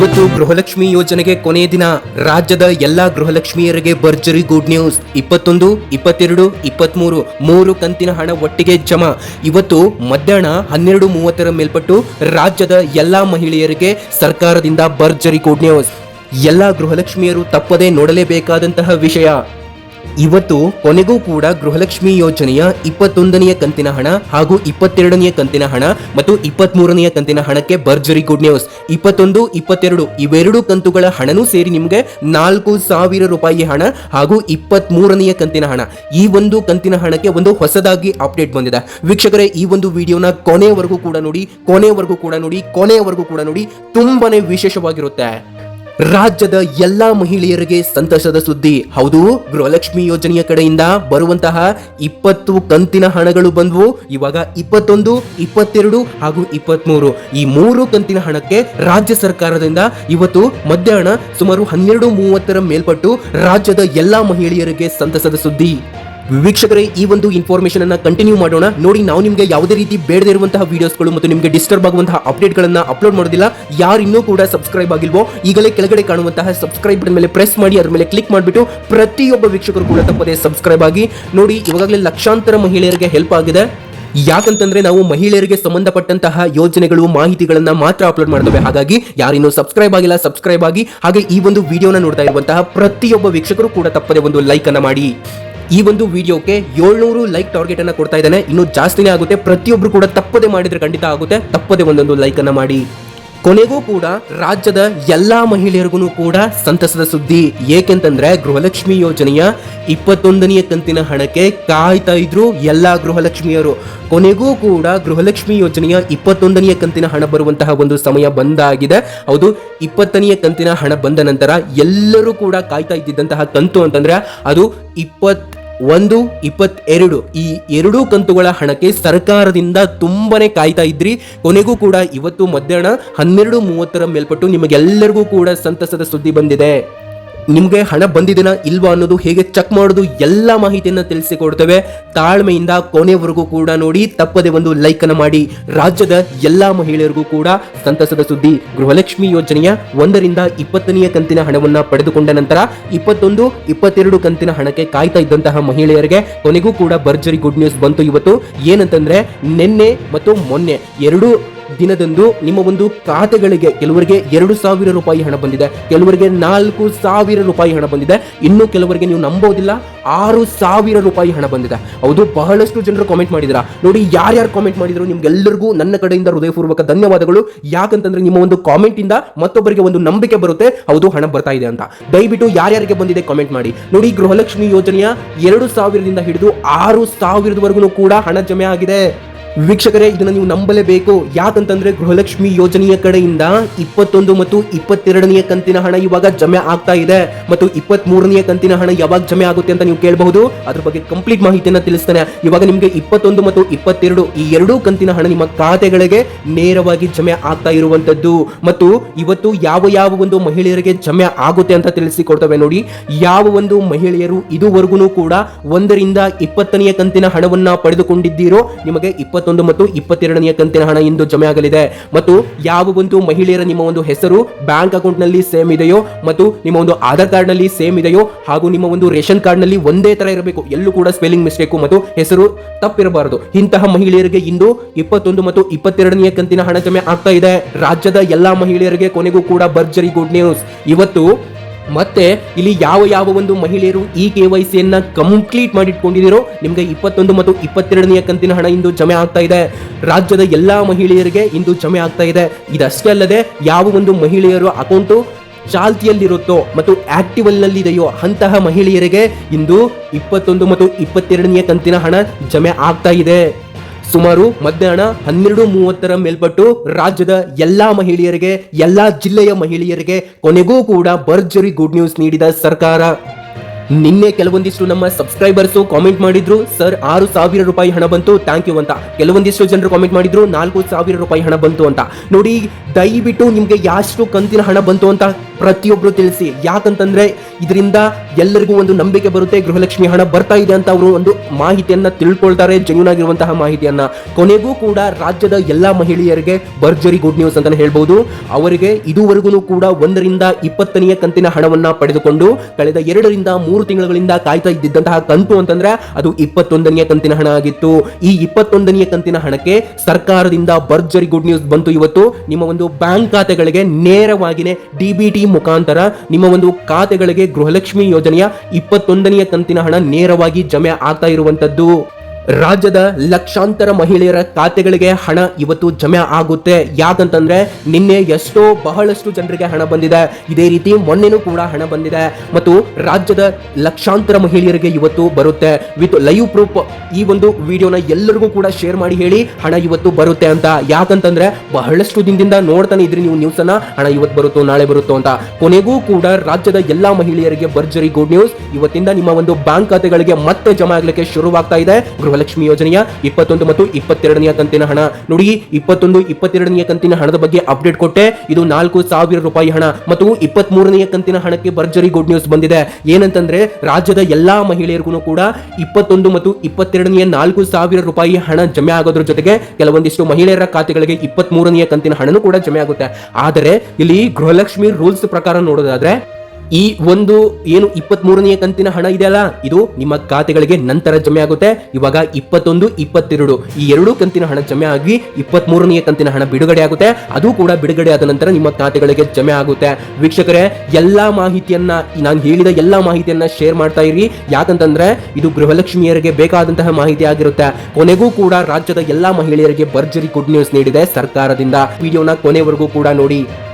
ಇವತ್ತು ಗೃಹಲಕ್ಷ್ಮಿ ಯೋಜನೆಗೆ ಕೊನೆಯ ದಿನ. ರಾಜ್ಯದ ಎಲ್ಲಾ ಗೃಹಲಕ್ಷ್ಮಿಯರಿಗೆ ಭರ್ಜರಿ ಗುಡ್ ನ್ಯೂಸ್ ಇಪ್ಪತ್ತೊಂದು, ಇಪ್ಪತ್ತೆರಡು, ಇಪ್ಪತ್ಮೂರು, ಮೂರು ಕಂತಿನ ಹಣ ಒಟ್ಟಿಗೆ ಜಮಾ. ಇವತ್ತು ಮಧ್ಯಾಹ್ನ ಹನ್ನೆರಡು ಮೂವತ್ತರ ಮೇಲ್ಪಟ್ಟು ರಾಜ್ಯದ ಎಲ್ಲಾ ಮಹಿಳೆಯರಿಗೆ ಸರ್ಕಾರದಿಂದ ಭರ್ಜರಿ ಗುಡ್ ನ್ಯೂಸ್ ಎಲ್ಲಾ ಗೃಹಲಕ್ಷ್ಮಿಯರು ತಪ್ಪದೇ ನೋಡಲೇಬೇಕಾದಂತಹ ವಿಷಯ. ಇವತ್ತು ಕೊನೆಗೂ ಕೂಡ ಗೃಹಲಕ್ಷ್ಮಿ ಯೋಜನೆಯ ಇಪ್ಪತ್ತೊಂದನೆಯ ಕಂತಿನ ಹಣ ಹಾಗೂ ಇಪ್ಪತ್ತೆರಡನೆಯ ಕಂತಿನ ಹಣ ಮತ್ತು ಇಪ್ಪತ್ತ್ ಮೂರನೆಯ ಕಂತಿನ ಹಣಕ್ಕೆ ಭರ್ಜರಿ ಗುಡ್ ನ್ಯೂಸ್. ಇಪ್ಪತ್ತೊಂದು, ಇಪ್ಪತ್ತೆರಡು ಇವೆರಡು ಕಂತುಗಳ ಹಣನೂ ಸೇರಿ ನಿಮಗೆ ನಾಲ್ಕು ಸಾವಿರ ರೂಪಾಯಿ ಹಣ ಹಾಗೂ ಇಪ್ಪತ್ತ್ ಮೂರನೆಯ ಕಂತಿನ ಹಣ. ಈ ಒಂದು ಕಂತಿನ ಹಣಕ್ಕೆ ಒಂದು ಹೊಸದಾಗಿ ಅಪ್ಡೇಟ್ ಬಂದಿದೆ. ವೀಕ್ಷಕರೇ, ಈ ಒಂದು ವಿಡಿಯೋನ ಕೊನೆಯವರೆಗೂ ಕೂಡ ನೋಡಿ ಕೊನೆಯವರೆಗೂ ಕೂಡ ನೋಡಿ ಕೊನೆಯವರೆಗೂ ಕೂಡ ನೋಡಿ ತುಂಬಾನೇ ವಿಶೇಷವಾಗಿರುತ್ತೆ. ರಾಜ್ಯದ ಎಲ್ಲಾ ಮಹಿಳೆಯರಿಗೆ ಸಂತಸದ ಸುದ್ದಿ. ಹೌದು, ಗೃಹಲಕ್ಷ್ಮಿ ಯೋಜನೆಯ ಕಡೆಯಿಂದ ಬರುವಂತಹ ಇಪ್ಪತ್ತು ಕಂತಿನ ಹಣಗಳು ಬಂದವು. ಇವಾಗ ಇಪ್ಪತ್ತೊಂದು, ಇಪ್ಪತ್ತೆರಡು ಹಾಗೂ ಇಪ್ಪತ್ಮೂರು. ಈ ಮೂರು ಕಂತಿನ ಹಣಕ್ಕೆ ರಾಜ್ಯ ಸರ್ಕಾರದಿಂದ ಇವತ್ತು ಮಧ್ಯಾಹ್ನ ಸುಮಾರು ಹನ್ನೆರಡು ಮೂವತ್ತರ ಮೇಲ್ಪಟ್ಟು ರಾಜ್ಯದ ಎಲ್ಲಾ ಮಹಿಳೆಯರಿಗೆ ಸಂತಸದ ಸುದ್ದಿ. ವೀಕ್ಷಕರೇ, ಈ ಒಂದು ಇನ್ಫಾರ್ಮೇಶನ್ ಅನ್ನ ಕಂಟಿನ್ಯೂ ಮಾಡೋಣ. ನೋಡಿ, ನಾವು ನಿಮಗೆ ಯಾವುದೇ ರೀತಿ ಬೇಡದೇ ಇರುವಂತಹ ವಿಡಿಯೋಸ್ಗಳು ಮತ್ತು ನಿಮಗೆ ಡಿಸ್ಟರ್ಬ್ ಆಗುವಂತಹ ಅಪ್ಡೇಟ್ಗಳನ್ನ ಅಪ್ಲೋಡ್ ಮಾಡೋದಿಲ್ಲ. ಯಾರು ಇನ್ನೂ ಕೂಡ ಸಬ್ಸ್ಕ್ರೈಬ್ ಆಗಿಲ್ವೋ, ಈಗಲೇ ಕೆಳಗಡೆ ಕಾಣುವಂತಹ ಸಬ್ಸ್ಕ್ರೈಬ್ ಬಟನ್ ಮೇಲೆ ಪ್ರೆಸ್ ಮಾಡಿ, ಅದರ ಮೇಲೆ ಕ್ಲಿಕ್ ಮಾಡಿಬಿಟ್ಟು ಪ್ರತಿಯೊಬ್ಬ ವೀಕ್ಷಕರು ಕೂಡ ತಪ್ಪದೆ ಸಬ್ಸ್ಕ್ರೈಬ್ ಆಗಿ. ನೋಡಿ, ಇವಾಗಲೇ ಲಕ್ಷಾಂತರ ಮಹಿಳೆಯರಿಗೆ ಹೆಲ್ಪ್ ಆಗಿದೆ. ಯಾಕಂತಂದ್ರೆ ನಾವು ಮಹಿಳೆಯರಿಗೆ ಸಂಬಂಧಪಟ್ಟಂತಹ ಯೋಜನೆಗಳು, ಮಾಹಿತಿಗಳನ್ನ ಮಾತ್ರ ಅಪ್ಲೋಡ್ ಮಾಡ್ತವೆ. ಹಾಗಾಗಿ ಯಾರಿನ್ನೂ ಸಬ್ಸ್ಕ್ರೈಬ್ ಆಗಿಲ್ಲ ಸಬ್ಸ್ಕ್ರೈಬ್ ಆಗಿ. ಹಾಗೆ ಈ ಒಂದು ವಿಡಿಯೋನ ನೋಡ್ತಾ ಇರುವಂತಹ ಪ್ರತಿಯೊಬ್ಬ ವೀಕ್ಷಕರು ಕೂಡ ತಪ್ಪದೆ ಒಂದು ಲೈಕ್ ಅನ್ನ ಮಾಡಿ. ಈ ಒಂದು ವಿಡಿಯೋಕ್ಕೆ ಏಳ್ನೂರು ಲೈಕ್ ಟಾರ್ಗೆಟ್ ಅನ್ನ ಕೊಡ್ತಾ ಇದ್ದಾನೆ. ಇನ್ನು ಜಾಸ್ತಿನೇ ಆಗುತ್ತೆ. ಪ್ರತಿಯೊಬ್ರು ಕೂಡ ತಪ್ಪದೆ ಮಾಡಿದ್ರೆ ಖಂಡಿತ ಆಗುತ್ತೆ. ತಪ್ಪದೆ ಒಂದೊಂದು ಲೈಕ್ ಅನ್ನ ಮಾಡಿ. ಕೊನೆಗೂ ಕೂಡ ರಾಜ್ಯದ ಎಲ್ಲಾ ಮಹಿಳೆಯರಿಗೂ ಕೂಡ ಸಂತಸದ ಸುದ್ದಿ. ಏಕೆಂತಂದ್ರೆ ಗೃಹಲಕ್ಷ್ಮಿ ಯೋಜನೆಯ ಇಪ್ಪತ್ತೊಂದನೆಯ ಕಂತಿನ ಹಣಕ್ಕೆ ಕಾಯ್ತಾ ಇದ್ರು ಎಲ್ಲಾ ಗೃಹಲಕ್ಷ್ಮಿಯರು. ಕೊನೆಗೂ ಕೂಡ ಗೃಹಲಕ್ಷ್ಮಿ ಯೋಜನೆಯ ಇಪ್ಪತ್ತೊಂದನೆಯ ಕಂತಿನ ಹಣ ಬರುವಂತಹ ಒಂದು ಸಮಯ ಬಂದಾಗಿದೆ. ಹೌದು ಇಪ್ಪತ್ತನೆಯ ಕಂತಿನ ಹಣ ಬಂದ ನಂತರ ಎಲ್ಲರೂ ಕೂಡ ಕಾಯ್ತಾ ಇದ್ದಿದ್ದಂತಹ ಕಂತು ಅಂತಂದ್ರೆ ಅದು ಇಪ್ಪತ್ ಒಂದು, ಇಪ್ಪತ್ತೆರಡು, ಈ ಎರಡೂ ಕಂತುಗಳ ಹಣಕ್ಕೆ ಸರ್ಕಾರದಿಂದ ತುಂಬನೇ ಕಾಯ್ತಾ ಇದ್ರಿ. ಕೊನೆಗೂ ಕೂಡ ಇವತ್ತು ಮಧ್ಯಾಹ್ನ ಹನ್ನೆರಡು ಮೂವತ್ತರ ಮೇಲ್ಪಟ್ಟು ನಿಮಗೆಲ್ಲರಿಗೂ ಕೂಡ ಸಂತಸದ ಸುದ್ದಿ ಬಂದಿದೆ. ನಿಮಗೆ ಹಣ ಬಂದಿದೆನಾ ಇಲ್ವಾ ಅನ್ನೋದು ಹೇಗೆ ಚೆಕ್ ಮಾಡೋದು ಎಲ್ಲ ಮಾಹಿತಿಯನ್ನು ತಿಳಿಸಿಕೊಡ್ತೇವೆ. ತಾಳ್ಮೆಯಿಂದ ಕೊನೆವರೆಗೂ ಕೂಡ ನೋಡಿ, ತಪ್ಪದೆ ಒಂದು ಲೈಕ್ ಅನ್ನು ಮಾಡಿ. ರಾಜ್ಯದ ಎಲ್ಲಾ ಮಹಿಳೆಯರಿಗೂ ಕೂಡ ಸಂತಸದ ಸುದ್ದಿ. ಗೃಹಲಕ್ಷ್ಮಿ ಯೋಜನೆಯ ಒಂದರಿಂದ ಇಪ್ಪತ್ತನೆಯ ಕಂತಿನ ಹಣವನ್ನ ಪಡೆದುಕೊಂಡ ನಂತರ ಇಪ್ಪತ್ತೊಂದು, ಇಪ್ಪತ್ತೆರಡು ಕಂತಿನ ಹಣಕ್ಕೆ ಕಾಯ್ತಾ ಇದ್ದಂತಹ ಮಹಿಳೆಯರಿಗೆ ಕೊನೆಗೂ ಕೂಡ ಭರ್ಜರಿ ಗುಡ್ ನ್ಯೂಸ್ ಬಂತು. ಇವತ್ತು ಏನಂತಂದ್ರೆ, ನಿನ್ನೆ ಮತ್ತು ಮೊನ್ನೆ ಎರಡು ದಿನದಂದು ನಿಮ್ಮ ಒಂದು ಖಾತೆಗಳಿಗೆ ಕೆಲವರಿಗೆ ಎರಡು ಸಾವಿರ ರೂಪಾಯಿ ಹಣ ಬಂದಿದೆ. ಕೆಲವರಿಗೆ ನಾಲ್ಕು ಸಾವಿರ ರೂಪಾಯಿ ಹಣ ಬಂದಿದೆ. ಇನ್ನು ಕೆಲವರಿಗೆ ನೀವು ನಂಬೋದಿಲ್ಲ. ಆರು ಸಾವಿರ ರೂಪಾಯಿ ಹಣ ಬಂದಿದೆ. ಹೌದು, ಬಹಳಷ್ಟು ಜನರು ಕಾಮೆಂಟ್ ಮಾಡಿದ್ರ. ನೋಡಿ, ಯಾರ್ಯಾರು ಕಾಮೆಂಟ್ ಮಾಡಿದ್ರು ನಿಮ್ಗೆಲ್ಲರಿಗೂ ನನ್ನ ಕಡೆಯಿಂದ ಹೃದಯಪೂರ್ವಕ ಧನ್ಯವಾದಗಳು. ಯಾಕಂತಂದ್ರೆ ನಿಮ್ಮ ಒಂದು ಕಾಮೆಂಟ್ ಇಂದ ಮತ್ತೊಬ್ಬರಿಗೆ ಒಂದು ನಂಬಿಕೆ ಬರುತ್ತೆ. ಹೌದು, ಹಣ ಬರ್ತಾ ಇದೆ ಅಂತ. ದಯವಿಟ್ಟು ಯಾರ್ಯಾರಿಗೆ ಬಂದಿದೆ ಕಾಮೆಂಟ್ ಮಾಡಿ. ನೋಡಿ, ಗೃಹಲಕ್ಷ್ಮಿ ಯೋಜನೆಯ ಎರಡು ಸಾವಿರದಿಂದ ಹಿಡಿದು ಆರು ಸಾವಿರದವರೆಗೂ ಕೂಡ ಹಣ ಜಮೆ ಆಗಿದೆ. ವೀಕ್ಷಕರೇ, ಇದನ್ನ ನೀವು ನಂಬಲೇಬೇಕು. ಯಾಕಂತಂದ್ರೆ ಗೃಹಲಕ್ಷ್ಮಿ ಯೋಜನೆಯ ಕಡೆಯಿಂದ ಇಪ್ಪತ್ತೊಂದು ಮತ್ತು ಇಪ್ಪತ್ತೆರಡನೆಯ ಕಂತಿನ ಹಣ ಇವಾಗ ಜಮೆ ಆಗ್ತಾ ಇದೆ. ಮತ್ತು ಇಪ್ಪತ್ತ್ ಮೂರನೆಯ ಕಂತಿನ ಹಣ ಯಾವಾಗ ಜಮೆ ಆಗುತ್ತೆ ಅಂತ ನೀವು ಕೇಳಬಹುದು. ಅದ್ರ ಬಗ್ಗೆ ಕಂಪ್ಲೀಟ್ ಮಾಹಿತಿಯನ್ನು ತಿಳಿಸ್ತಾನೆ. ಇವಾಗ ನಿಮಗೆ ಇಪ್ಪತ್ತೊಂದು ಮತ್ತು ಇಪ್ಪತ್ತೆರಡು ಈ ಎರಡೂ ಕಂತಿನ ಹಣ ನಿಮ್ಮ ಖಾತೆಗಳಿಗೆ ನೇರವಾಗಿ ಜಮೆ ಆಗ್ತಾ ಇರುವಂತದ್ದು ಮತ್ತು ಇವತ್ತು ಯಾವ ಯಾವ ಒಂದು ಮಹಿಳೆಯರಿಗೆ ಜಮೆ ಆಗುತ್ತೆ ಅಂತ ತಿಳಿಸಿಕೊಡ್ತವೆ ನೋಡಿ. ಯಾವ ಒಂದು ಮಹಿಳೆಯರು ಇದುವರೆಗೂ ಕೂಡ ಒಂದರಿಂದ ಇಪ್ಪತ್ತನೆಯ ಕಂತಿನ ಹಣವನ್ನ ಪಡೆದುಕೊಂಡಿದ್ದೀರೋ, ನಿಮಗೆ ಇಪ್ಪತ್ತೊಂದು ಮತ್ತು ಇಪ್ಪತ್ತೆರಡನೆಯ ಕಂತಿನ ಹಣ ಇಂದು ಜಮೆ ಆಗಲಿದೆ ಮತ್ತು ಯಾವ ಒಂದು ಮಹಿಳೆಯರ ನಿಮ್ಮ ಒಂದು ಹೆಸರು ಬ್ಯಾಂಕ್ ಅಕೌಂಟ್ನಲ್ಲಿ ಸೇಮ್ ಇದೆಯೋ ಮತ್ತು ನಿಮ್ಮ ಒಂದು ಆಧಾರ್ ಕಾರ್ಡ್ನಲ್ಲಿ ಸೇಮ್ ಇದೆಯೋ ಹಾಗೂ ನಿಮ್ಮ ಒಂದು ರೇಷನ್ ಕಾರ್ಡ್ನಲ್ಲಿ ಒಂದೇ ತರ ಇರಬೇಕು, ಎಲ್ಲೂ ಕೂಡ ಸ್ಪೆಲ್ಲಿಂಗ್ ಮಿಸ್ಟೇಕ್ ಮತ್ತು ಹೆಸರು ತಪ್ಪಿರಬಾರದು. ಇಂತಹ ಮಹಿಳೆಯರಿಗೆ ಇಂದು ಇಪ್ಪತ್ತೊಂದು ಮತ್ತು ಇಪ್ಪತ್ತೆರಡನೆಯ ಕಂತಿನ ಹಣ ಜಮೆ ಆಗ್ತಾ ಇದೆ. ರಾಜ್ಯದ ಎಲ್ಲಾ ಮಹಿಳೆಯರಿಗೆ ಕೊನೆಗೂ ಕೂಡ ಭರ್ಜರಿ ಗುಡ್ ನ್ಯೂಸ್. ಇವತ್ತು ಮತ್ತೆ ಇಲ್ಲಿ ಯಾವ ಯಾವ ಒಂದು ಮಹಿಳೆಯರು ಈ ಕೆ ವೈ ಸಿಯನ್ನ ಕಂಪ್ಲೀಟ್ ಮಾಡಿಟ್ಕೊಂಡಿದ್ದೀರೋ, ನಿಮಗೆ ಇಪ್ಪತ್ತೊಂದು ಮತ್ತು ಇಪ್ಪತ್ತೆರಡನೆಯ ಕಂತಿನ ಹಣ ಇಂದು ಜಮೆ ಆಗ್ತಾ ಇದೆ. ರಾಜ್ಯದ ಎಲ್ಲಾ ಮಹಿಳೆಯರಿಗೆ ಇಂದು ಜಮೆ ಆಗ್ತಾ ಇದೆ. ಇದಷ್ಟೇ ಅಲ್ಲದೆ ಯಾವ ಒಂದು ಮಹಿಳೆಯರು ಅಕೌಂಟು ಚಾಲ್ತಿಯಲ್ಲಿರುತ್ತೋ ಮತ್ತು ಆಕ್ಟಿವ್ ನಲ್ಲಿದೆಯೋ ಅಂತಹ ಮಹಿಳೆಯರಿಗೆ ಇಂದು ಇಪ್ಪತ್ತೊಂದು ಮತ್ತು ಇಪ್ಪತ್ತೆರಡನೆಯ ಕಂತಿನ ಹಣ ಜಮೆ ಆಗ್ತಾ ಇದೆ. ಸುಮಾರು ಮಧ್ಯಾಹ್ನ ಹನ್ನೆರಡು ಮೂವತ್ತರ ಮೇಲ್ಪಟ್ಟು ರಾಜ್ಯದ ಎಲ್ಲಾ ಮಹಿಳೆಯರಿಗೆ, ಎಲ್ಲಾ ಜಿಲ್ಲೆಯ ಮಹಿಳೆಯರಿಗೆ ಕೊನೆಗೂ ಕೂಡ ಭರ್ಜರಿ ಗುಡ್ ನ್ಯೂಸ್ ನೀಡಿದ ಸರ್ಕಾರ. ನಿನ್ನೆ ಕೆಲವೊಂದಿಷ್ಟು ನಮ್ಮ ಸಬ್ಸ್ಕ್ರೈಬರ್ಸ್ ಕಾಮೆಂಟ್ ಮಾಡಿದ್ರು, ಸರ್, ಆರು ಸಾವಿರ ರೂಪಾಯಿ ಹಣ ಬಂತು ಥ್ಯಾಂಕ್ ಯು ಅಂತ. ಕೆಲವೊಂದಿಷ್ಟು ಜನರು ಕಾಮೆಂಟ್ ಮಾಡಿದ್ರು, ನಾಲ್ಕು ಸಾವಿರ ರೂಪಾಯಿ ಹಣ ಬಂತು ಅಂತ. ನೋಡಿ, ದಯವಿಟ್ಟು ನಿಮಗೆ ಎಷ್ಟು ಕಂತಿನ ಹಣ ಬಂತು ಅಂತ ಪ್ರತಿಯೊಬ್ರು ತಿಳಿಸಿ. ಯಾಕಂತಂದ್ರೆ, ಇದರಿಂದ ಎಲ್ಲರಿಗೂ ಒಂದು ನಂಬಿಕೆ ಬರುತ್ತೆ, ಗೃಹಲಕ್ಷ್ಮಿ ಹಣ ಬರ್ತಾ ಇದೆ ಅಂತ ಅವರು ಒಂದು ಮಾಹಿತಿಯನ್ನ ತಿಳ್ಕೊಳ್ತಾರೆ ಜೆನ್ಯೂನ್ ಆಗಿರುವಂತಹ ಮಾಹಿತಿಯನ್ನ. ಕೊನೆಗೂ ಕೂಡ ರಾಜ್ಯದ ಎಲ್ಲಾ ಮಹಿಳೆಯರಿಗೆ ಭರ್ಜರಿ ಗುಡ್ ನ್ಯೂಸ್ ಅಂತಾನೆ ಹೇಳ್ಬಹುದು ಅವರಿಗೆ ಇದುವರೆಗೂ ಕೂಡ ಒಂದರಿಂದ ಇಪ್ಪತ್ತನೆಯ ಕಂತಿನ ಹಣವನ್ನ ಪಡೆದುಕೊಂಡು, ಕಳೆದ ಎರಡರಿಂದ ಮೂರು ತಿಂಗಳುಗಳಿಂದ ಕಾಯ್ತಾ ಇದ್ದಿದ್ದಂತಹ ಕಂತು ಅಂತಂದ್ರೆ ಅದು ಇಪ್ಪತ್ತೊಂದನೆಯ ಕಂತಿನ ಹಣ ಆಗಿತ್ತು. ಈ ಇಪ್ಪತ್ತೊಂದನೆಯ ಕಂತಿನ ಹಣಕ್ಕೆ ಸರ್ಕಾರದಿಂದ ಭರ್ಜರಿ ಗುಡ್ ನ್ಯೂಸ್ ಬಂತು ಇವತ್ತು. ನಿಮ್ಮ ಒಂದು ಬ್ಯಾಂಕ್ ಖಾತೆಗಳಿಗೆ ನೇರವಾಗಿನೇ ಡಿಬಿಟಿ ಮುಖಾಂತರ ನಿಮ್ಮ ಒಂದು ಖಾತೆಗಳಿಗೆ ಗೃಹಲಕ್ಷ್ಮಿ ಯೋಜನೆಯ ಇಪ್ಪತ್ತೊಂದನೆಯ ಕಂತಿನ ಹಣ ನೇರವಾಗಿ ಜಮೆ ಆಗ್ತಾ ಇರುವಂತದ್ದು. ರಾಜ್ಯದ ಲಕ್ಷಾಂತರ ಮಹಿಳೆಯರ ಖಾತೆಗಳಿಗೆ ಹಣ ಇವತ್ತು ಜಮೆ ಆಗುತ್ತೆ. ಯಾಕಂತಂದ್ರೆ ನಿನ್ನೆ ಎಷ್ಟೋ ಬಹಳಷ್ಟು ಜನರಿಗೆ ಹಣ ಬಂದಿದೆ. ಇದೇ ರೀತಿ ಮೊನ್ನೆನೂ ಕೂಡ ಹಣ ಬಂದಿದೆ. ಮತ್ತು ರಾಜ್ಯದ ಲಕ್ಷಾಂತರ ಮಹಿಳೆಯರಿಗೆ ಇವತ್ತು ಬರುತ್ತೆ. ವಿತ್ ಲೈವ್ ಪ್ರೂಫ್ ಈ ಒಂದು ವಿಡಿಯೋನ ಎಲ್ಲರಿಗೂ ಕೂಡ ಶೇರ್ ಮಾಡಿ ಹೇಳಿ ಹಣ ಇವತ್ತು ಬರುತ್ತೆ ಅಂತ. ಯಾಕಂತಂದ್ರೆ ಬಹಳಷ್ಟು ದಿನದಿಂದ ನೋಡ್ತಾನೆ ಇದ್ರಿ ನೀವು ನ್ಯೂಸ್ ಅನ್ನ. ಹಣ ಇವತ್ತು ಬರುತ್ತೋ, ನಾಳೆ ಬರುತ್ತೋ ಅಂತ. ಕೊನೆಗೂ ಕೂಡ ರಾಜ್ಯದ ಎಲ್ಲಾ ಮಹಿಳೆಯರಿಗೆ ಭರ್ಜರಿ ಗುಡ್ ನ್ಯೂಸ್ ಇವತ್ತಿಂದ ನಿಮ್ಮ ಒಂದು ಬ್ಯಾಂಕ್ ಖಾತೆಗಳಿಗೆ ಮತ್ತೆ ಜಮಾ ಆಗ್ಲಿಕ್ಕೆ ಶುರುವಾಗ್ತಾ ಇದೆ. ಗೃಹಲಕ್ಷ್ಮಿ ಯೋಜನೆಯ ಇಪ್ಪತ್ತೊಂದು ಮತ್ತು ಇಪ್ಪತ್ತೆರಡನೆಯ ಕಂತಿನ ಹಣ. ನೋಡಿ, ಇಪ್ಪತ್ತೊಂದು, ಇಪ್ಪತ್ತೆರಡನೆಯ ಕಂತಿನ ಹಣದ ಬಗ್ಗೆ ಅಪ್ಡೇಟ್ ಕೊಟ್ಟೆ. ಇದು ನಾಲ್ಕು ಸಾವಿರ ರೂಪಾಯಿ ಹಣ ಮತ್ತು ಇಪ್ಪತ್ತ್ ಮೂರನೆಯ ಕಂತಿನ ಹಣಕ್ಕೆ ಭರ್ಜರಿ ಗುಡ್ ನ್ಯೂಸ್ ಬಂದಿದೆ. ಏನಂತಂದ್ರೆ, ರಾಜ್ಯದ ಎಲ್ಲಾ ಮಹಿಳೆಯರಿಗೂ ಕೂಡ ಇಪ್ಪತ್ತೊಂದು ಮತ್ತು ಇಪ್ಪತ್ತೆರಡನೆಯ ನಾಲ್ಕು ಸಾವಿರ ರೂಪಾಯಿ ಹಣ ಜಮೆ ಆಗೋದ್ರ ಜೊತೆಗೆ ಕೆಲವೊಂದಿಷ್ಟು ಮಹಿಳೆಯರ ಖಾತೆಗಳಿಗೆ ಇಪ್ಪತ್ತ್ ಮೂರನೆಯ ಕಂತಿನ ಹಣನೂ ಕೂಡ ಜಮೆ ಆಗುತ್ತೆ. ಆದರೆ, ಇಲ್ಲಿ ಗೃಹಲಕ್ಷ್ಮಿ ರೂಲ್ಸ್ ಪ್ರಕಾರ ನೋಡೋದಾದ್ರೆ ಈ ಒಂದು ಏನು ಇಪ್ಪತ್ತ್ ಮೂರನೆಯ ಕಂತಿನ ಹಣ ಇದೆಯಲ್ಲ, ಇದು ನಿಮ್ಮ ಖಾತೆಗಳಿಗೆ ನಂತರ ಜಮೆ ಆಗುತ್ತೆ. ಇವಾಗ ಇಪ್ಪತ್ತೊಂದು, ಇಪ್ಪತ್ತೆರಡು, ಈ ಎರಡು ಕಂತಿನ ಹಣ ಜಮೆ ಆಗಿ ಇಪ್ಪತ್ತ್ ಮೂರನೆಯ ಕಂತಿನ ಹಣ ಬಿಡುಗಡೆ ಆಗುತ್ತೆ. ಅದು ಕೂಡ ಬಿಡುಗಡೆ ಆದ ನಂತರ ನಿಮ್ಮ ಖಾತೆಗಳಿಗೆ ಜಮೆ ಆಗುತ್ತೆ. ವೀಕ್ಷಕರೇ, ಎಲ್ಲಾ ಮಾಹಿತಿಯನ್ನ, ನಾನು ಹೇಳಿದ ಎಲ್ಲಾ ಮಾಹಿತಿಯನ್ನ ಶೇರ್ ಮಾಡ್ತಾ ಇರಿ. ಯಾಕಂತಂದ್ರೆ, ಇದು ಗೃಹಲಕ್ಷ್ಮಿಯರಿಗೆ ಬೇಕಾದಂತಹ ಮಾಹಿತಿ ಆಗಿರುತ್ತೆ. ಕೊನೆಗೂ ಕೂಡ ರಾಜ್ಯದ ಎಲ್ಲಾ ಮಹಿಳೆಯರಿಗೆ ಭರ್ಜರಿ ಗುಡ್ ನ್ಯೂಸ್ ನೀಡಿದೆ ಸರ್ಕಾರದಿಂದ. ವಿಡಿಯೋನ ಕೊನೆವರೆಗೂ ಕೂಡ ನೋಡಿ.